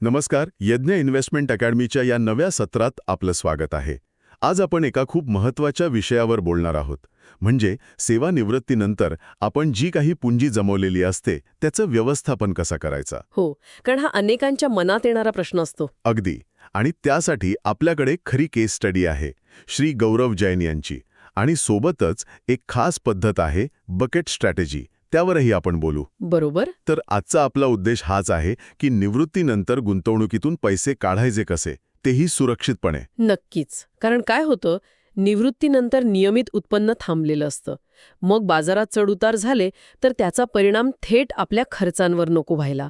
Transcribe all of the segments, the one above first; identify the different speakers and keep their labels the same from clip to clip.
Speaker 1: नमस्कार यज्ञ इन्व्हेस्टमेंट अकॅडमीच्या या नव्या सत्रात आपलं स्वागत आहे. आज आपण एका खूप महत्त्वाच्या विषयावर बोलणार आहोत. म्हणजे सेवानिवृत्तीनंतर आपण जी काही पुंजी जमवलेली असते त्याचं व्यवस्थापन कसं करायचं?
Speaker 2: हो कारण हा अनेकांच्या मनात येणारा प्रश्न असतो.
Speaker 1: अगदी. आणि त्यासाठी आपल्याकडे खरी केस स्टडी आहे श्री गौरव जैन यांची. आणि सोबतच एक खास पद्धत आहे बकेट स्ट्रॅटेजी त्यावरही आपण बोलू.
Speaker 2: बरोबर.
Speaker 1: तर आजचा आपला उद्देश हाच आहे की निवृत्तीनंतर गुंतवणुकीतून पैसे काढायचे कसे तेही सुरक्षितपणे.
Speaker 2: नक्कीच. कारण काय होतं निवृत्तीनंतर नियमित उत्पन्न थांबलेलं असतं. मग बाजारात चढउतार झाले तर त्याचा परिणाम थेट आपल्या खर्चांवर नको व्हायला.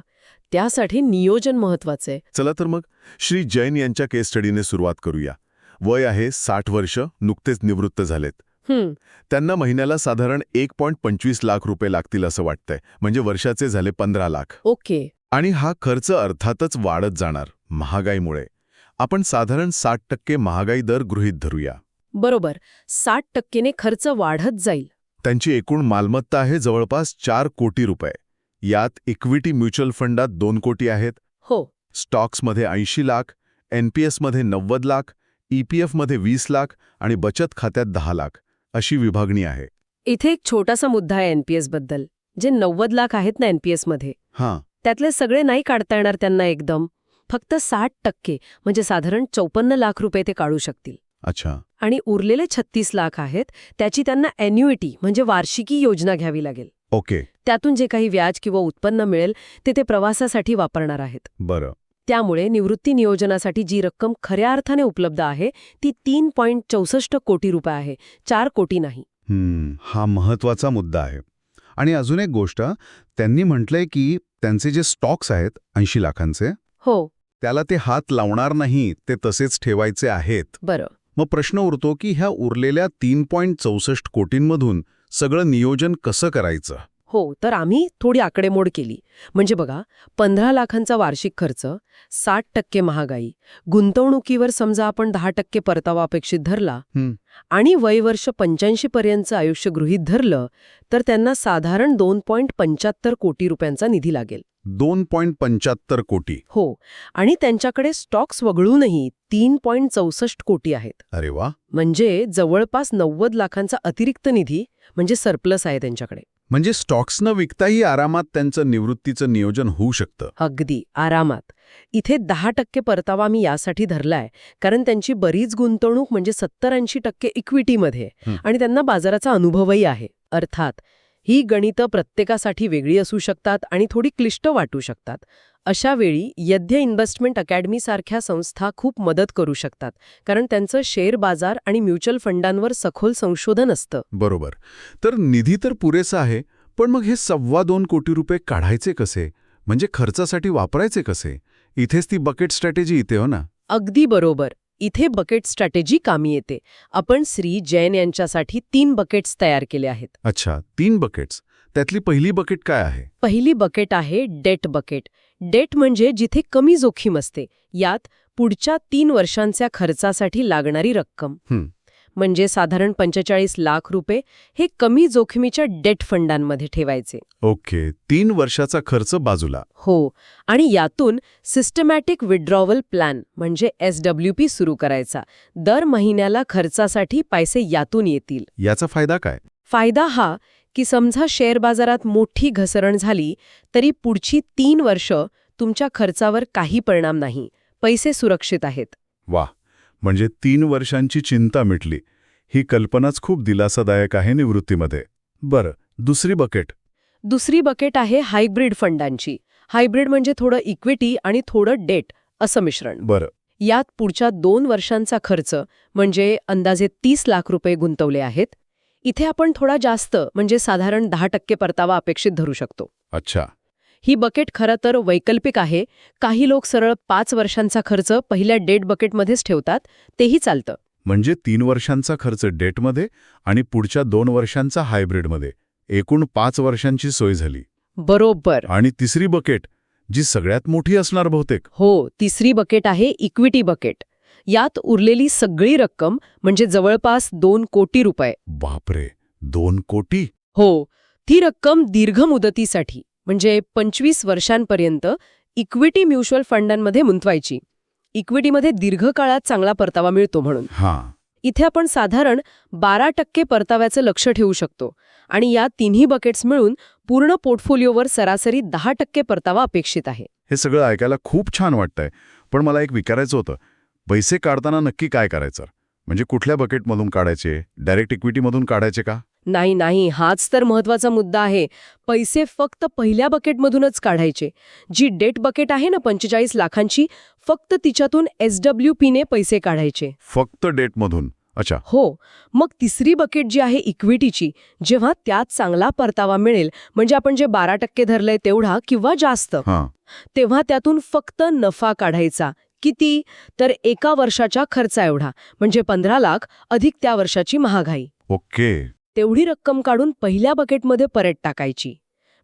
Speaker 2: त्यासाठी नियोजन महत्वाचं आहे.
Speaker 1: चला तर मग श्री जैन यांच्या केस स्टडीने सुरुवात करूया. वय आहे साठ वर्ष नुकतेच निवृत्त झालेत. त्यांना महिन्याला साधारण एक पॉईंट पंचवीस लाख रुपये लागतील असं वाटतंय. म्हणजे वर्षाचे झाले पंधरा लाख.
Speaker 2: ओके.
Speaker 1: आणि हा खर्च अर्थातच वाढत जाणार महागाईमुळे. आपण साधारण साठ टक्के महागाई दर गृहीत धरूया.
Speaker 2: बरोबर. साठ टक्केने खर्च वाढत जाईल.
Speaker 1: त्यांची एकूण मालमत्ता आहे जवळपास चार कोटी रुपये. यात इक्विटी म्युच्युअल फंडात दोन कोटी आहेत.
Speaker 2: हो.
Speaker 1: स्टॉक्समध्ये ऐंशी लाख एनपीएसमध्ये नव्वद लाख ईपीएफमध्ये वीस लाख आणि बचत खात्यात दहा लाख. अशी विभागणी आहे.
Speaker 2: इथे एक छोटासा मुद्दा आहे एनपीएसबद्दल जे नव्वद लाख आहेत ना एनपीएसमध्ये.
Speaker 1: हां.
Speaker 2: त्यातले सगळे नाही काढता येणार त्यांना एकदम. फक्त साठ टक्के म्हणजे साधारण चौपन्न लाख रुपये ते काढू शकतील.
Speaker 1: अच्छा.
Speaker 2: आणि उरलेले छत्तीस लाख आहेत त्याची त्यांना एन्युइटी म्हणजे वार्षिकी योजना घ्यावी लागेल.
Speaker 1: ओके.
Speaker 2: त्यातून जे काही व्याज किंवा उत्पन्न मिळेल ते ते प्रवासासाठी वापरणार आहेत.
Speaker 1: बरं.
Speaker 2: त्यामुळे निवृत्ती नियोजनासाठी जी रक्कम खऱ्या अर्थाने उपलब्ध आहे ती तीन पॉईंट चौसष्ट कोटी रुपये आहे चार कोटी नाही.
Speaker 3: हा महत्त्वाचा मुद्दा आहे. आणि अजून एक गोष्ट त्यांनी म्हटलंय की त्यांचे जे स्टॉक्स आहेत ऐंशी लाखांचे
Speaker 2: हो.
Speaker 3: त्याला ते हात लावणार नाही ते तसेच ठेवायचे आहेत.
Speaker 2: बरं.
Speaker 3: मग प्रश्न उरतो की ह्या उरलेल्या तीन पॉईंट चौसष्ट कोटींमधून सगळं नियोजन कसं करायचं?
Speaker 2: हो तर आम्ही थोडी आकडेमोड केली म्हणजे बघा पंधरा लाखांचा वार्षिक खर्च साठ टक्के महागाई गुंतवणुकीवर समजा आपण दहा टक्के परतावा अपेक्षित धरला. आणि वयवर्ष पंच्याऐंशी पर्यंतचं आयुष्य गृहीत धरलं तर त्यांना साधारण दोन पॉईंट पंच्याहत्तर कोटी रुपयांचा निधी लागेल
Speaker 3: दोन पॉईंट पंच्याहत्तर कोटी.
Speaker 2: हो. आणि त्यांच्याकडे स्टॉक्स वगळूनही तीन पॉईंट चौसष्ट कोटी आहेत.
Speaker 3: अरे वा.
Speaker 2: म्हणजे जवळपास नव्वद लाखांचा अतिरिक्त निधी म्हणजे सरप्लस आहे त्यांच्याकडे.
Speaker 3: म्हणजे स्टॉक्स न विकताही आरामात त्यांचं निवृत्तीचं नियोजन होऊ शकतं.
Speaker 2: अगदी. आरामात. इथे दहा टक्के परतावा मी यासाठी धरलाय कारण त्यांची बरीच गुंतवणूक म्हणजे सत्तर ऐंशी टक्के इक्विटीमध्ये. आणि त्यांना बाजाराचा अनुभवही आहे. अर्थात ही गणितं प्रत्येकासाठी वेगळी असू शकतात आणि थोडी क्लिष्ट वाटू शकतात. अशा वेळी यज्ञ इन्व्हेस्टमेंट अकॅडमी सारख्या संस्था खूप मदत करू शकतात कारण त्यांचं शेअर बाजार आणि म्युच्युअल फंडांवर सखोल संशोधन असतं.
Speaker 3: बरोबर. तर निधी तर पुरेसा आहे पण मग हे सव्वा दोन कोटी रुपये काढायचे कसे? म्हणजे खर्चासाठी वापरायचे कसे? इथेच ती बकेट स्ट्रॅटेजी इथे हो ना?
Speaker 2: अगदी बरोबर. इथे बकेट स्ट्रॅटेजी कामी येते. आपण श्री जैन यांच्यासाठी तीन बकेट्स तयार केले आहेत.
Speaker 3: अच्छा तीन बकेट्स त्यातली पहिली बकेट काय आहे?
Speaker 2: पहिली बकेट आहे डेट बकेट डेट म्हणजे जिथे कमी जोखीम असते. यात पुढच्या तीन वर्षांच्या खर्चासाठी लागणारी रक्कम. म्हणजे साधारण पंचेचाळीस लाख रुपये हे कमी जोखमीच्या डेट फंडांमध्ये ठेवायचे.
Speaker 3: ओके तीन वर्षाचा खर्च बाजूला.
Speaker 2: हो आणि यातून सिस्टमॅटिक विड्रॉवल प्लॅन म्हणजे एस डब्ल्यू पी सुरू करायचा. दर महिन्याला खर्चासाठी पैसे यातून येतील.
Speaker 3: याचा फायदा काय?
Speaker 2: फायदा हा की समजा शेअर बाजारात मोठी घसरण झाली तरी पुढची तीन वर्ष तुमच्या खर्चावर काही परिणाम नाही. पैसे सुरक्षित आहेत.
Speaker 3: वा म्हणजे तीन वर्षांची चिंता मिटली. ही कल्पनाच खूप दिलासादायक आहे निवृत्तीमध्ये. बरं दुसरी बकेट.
Speaker 2: दुसरी बकेट आहे हायब्रिड फंडांची. हायब्रिड म्हणजे थोडं इक्विटी आणि थोडं डेट असं मिश्रण.
Speaker 3: बरं.
Speaker 2: यात पुढच्या दोन वर्षांचा खर्च म्हणजे अंदाजे तीस लाख रुपये गुंतवले आहेत. इथे आपण थोडा जास्त म्हणजे साधारण दहा टक्के परतावा अपेक्षित धरू शकतो.
Speaker 3: अच्छा.
Speaker 2: ही बकेट खरं तर वैकल्पिक आहे. काही लोक सरळ पाच वर्षांचा खर्च पहिल्या डेट बकेटमध्येच ठेवतात. तेही चालतं.
Speaker 3: म्हणजे तीन वर्षांचा खर्च डेटमध्ये आणि पुढच्या दोन वर्षांचा हायब्रिडमध्ये. एकूण पाच वर्षांची सोय झाली.
Speaker 2: बरोबर.
Speaker 3: आणि तिसरी बकेट जी सगळ्यात मोठी असणार बहुतेक.
Speaker 2: हो तिसरी बकेट आहे इक्विटी बकेट. यात उरलेली सगळी रक्कम म्हणजे जवळपास दोन कोटी रुपये.
Speaker 3: बापरे दोन कोटी?
Speaker 2: हो ती रक्कम दीर्घ मुदतीसाठी. म्हणजे पंचवीस वर्षांपर्यंत इक्विटी म्युच्युअल फंडांमध्ये गुंतवायची. इक्विटीमध्ये दीर्घकाळात चांगला परतावा मिळतो म्हणून.
Speaker 3: हां.
Speaker 2: इथे आपण साधारण बारा टक्के परताव्याचं लक्ष ठेवू शकतो आणि या तिन्ही बकेट्स मिळून पूर्ण पोर्टफोलिओवर सरासरी दहा टक्के परतावा अपेक्षित आहे.
Speaker 3: हे सगळं ऐकायला खूप छान वाटतंय. पण मला एक विचारायचं होतं पैसे काढताना नक्की काय करायचं? म्हणजे कुठल्या बकेटमधून काढायचे? डायरेक्ट इक्विटीमधून काढायचे का?
Speaker 2: नाही नाही हाच तर महत्त्वाचा मुद्दा आहे. पैसे फक्त पहिल्या बकेटमधूनच काढायचे. जी डेट बकेट आहे ना पंचेचाळीस लाखांची फक्त तिच्यातून एस डब्ल्यू पीने पैसे काढायचे.
Speaker 3: फक्त डेटमधून. अच्छा.
Speaker 2: हो. मग तिसरी बकेट जी आहे इक्विटीची जेव्हा त्यात चांगला परतावा मिळेल म्हणजे आपण जे बारा टक्के धरलंय तेवढा किंवा जास्त तेव्हा त्यातून फक्त नफा काढायचा. किती? तर एका वर्षाच्या खर्चा एवढा म्हणजे पंधरा लाख अधिक त्या वर्षाची महागाई.
Speaker 3: ओके.
Speaker 2: तेवढी रक्कम काढून पहिल्या बकेटमध्ये परत टाकायची.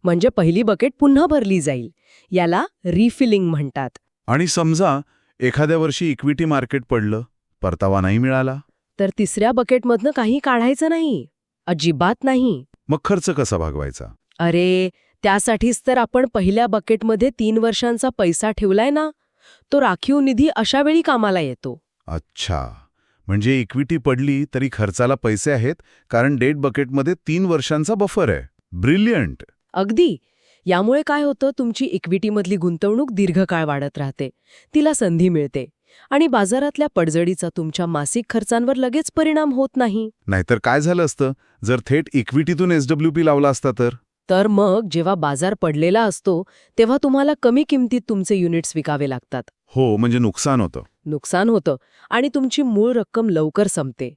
Speaker 2: म्हणजे पहिली बकेट पुन्हा भरली जाईल. याला रिफिलिंग म्हणतात.
Speaker 3: आणि समजा एखाद्या वर्षी इक्विटी मार्केट पडलं परतावा नाही मिळाला.
Speaker 2: तर तिसऱ्या बकेटमधनं काही काढायचं नाही. अजिबात नाही.
Speaker 3: मग खर्च कसा भागवायचा?
Speaker 2: अरे त्यासाठीच तर आपण पहिल्या बकेटमध्ये तीन वर्षांचा पैसा ठेवलाय ना. तो राखीव निधी अशा वेळी कामाला येतो.
Speaker 3: अच्छा. म्हणजे इक्विटी पडली तरी खर्चाला पैसे आहेत कारण डेट बकेटमध्ये तीन वर्षांचा बफर आहे. ब्रिलियंट
Speaker 2: अगदी. यामुळे काय होतं तुमची इक्विटीमधली गुंतवणूक दीर्घकाळ वाढत राहते. तिला संधी मिळते. आणि बाजारातल्या पडझडीचा तुमच्या मासिक खर्चांवर लगेच परिणाम होत नाही.
Speaker 3: नाहीतर काय झालं असतं? जर थेट इक्विटीतून एसडब्ल्यूपी लावला असता तर?
Speaker 2: तर मग जेव्हा बाजार पडलेला असतो तेव्हा तुम्हाला कमी किमतीत तुमचे युनिट्स विकावे लागतात.
Speaker 3: हो म्हणजे नुकसान होतं.
Speaker 2: नुकसान होतं आणि तुमची मूळ रक्कम लवकर संपते.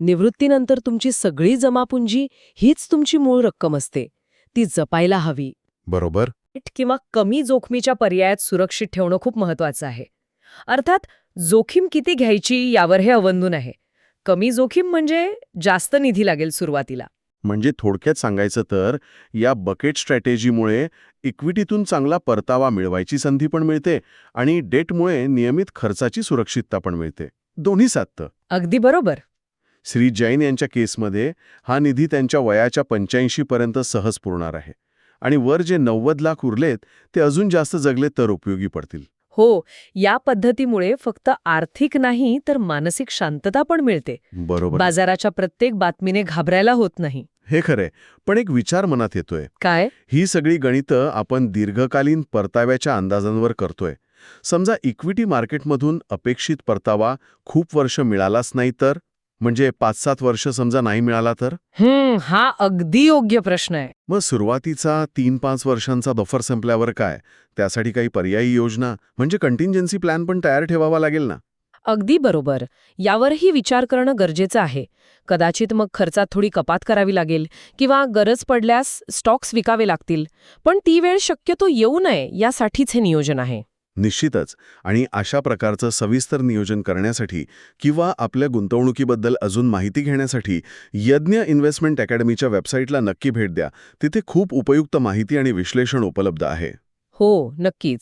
Speaker 2: निवृत्तीनंतर तुमची सगळी जमापुंजी हीच तुमची मूळ रक्कम असते. ती जपायला हवी.
Speaker 3: बरोबर.
Speaker 2: किंवा कमी जोखमीच्या पर्यायात सुरक्षित ठेवणं खूप महत्वाचं आहे. अर्थात जोखीम किती घ्यायची यावर हे अवलंबून आहे. कमी जोखीम म्हणजे जास्त निधी लागेल सुरुवातीला.
Speaker 1: म्हणजे थोडक्यात सांगायचं तर या बकेट स्ट्रॅटेजीमुळे इक्विटीतून चांगला परतावा मिळवायची संधी पण मिळते आणि डेटमुळे नियमित खर्चाची सुरक्षितता पण मिळते. दोन्ही साधतं.
Speaker 2: अगदी बरोबर.
Speaker 1: श्री जैन यांच्या केसमध्ये हा निधी त्यांच्या वयाच्या पंच्याऐंशी पर्यंत सहज पुरणार आहे आणि वर जे नव्वद लाख उरलेत ते अजून जास्त जगले तर उपयोगी पडतील.
Speaker 2: हो या पद्धतीमुळे फक्त आर्थिक नाही तर मानसिक शांतता पण मिळते.
Speaker 1: बरोबर.
Speaker 2: बाजाराच्या प्रत्येक बातमीने घाबरायला होत नाही.
Speaker 1: हे खरंय. पण एक विचार मनात येतोय.
Speaker 2: काय?
Speaker 1: ही सगळी गणितं आपण दीर्घकालीन परताव्याच्या अंदाजांवर करतोय. समजा इक्विटी मार्केटमधून अपेक्षित परतावा खूप वर्ष मिळालाच नाही तर? म्हणजे पाच सात वर्ष समजा नाही मिळाला तर?
Speaker 2: हम्म हा अगदी योग्य प्रश्न आहे.
Speaker 1: मग सुरुवातीचा तीन पाच वर्षांचा बफर संपल्यावर काय? त्यासाठी काही पर्यायी योजना म्हणजे कंटिंजन्सी प्लॅन पण तयार ठेवावा लागेल ना?
Speaker 2: अगदी बरोबर. यावरही विचार करणं गरजेचं आहे. कदाचित मग खर्चात थोडी कपात करावी लागेल किंवा गरज पडल्यास स्टॉक्स विकावे लागतील. पण ती वेळ शक्यतो येऊ नये यासाठीच हे नियोजन आहे.
Speaker 1: निश्चितच. आणि अशा प्रकारचं सविस्तर नियोजन करण्यासाठी किंवा आपल्या गुंतवणुकीबद्दल अजून माहिती घेण्यासाठी यज्ञ इन्व्हेस्टमेंट अकॅडमीच्या वेबसाईटला नक्की भेट द्या. तिथे खूप उपयुक्त माहिती आणि विश्लेषण उपलब्ध आहे.
Speaker 2: हो नक्कीच.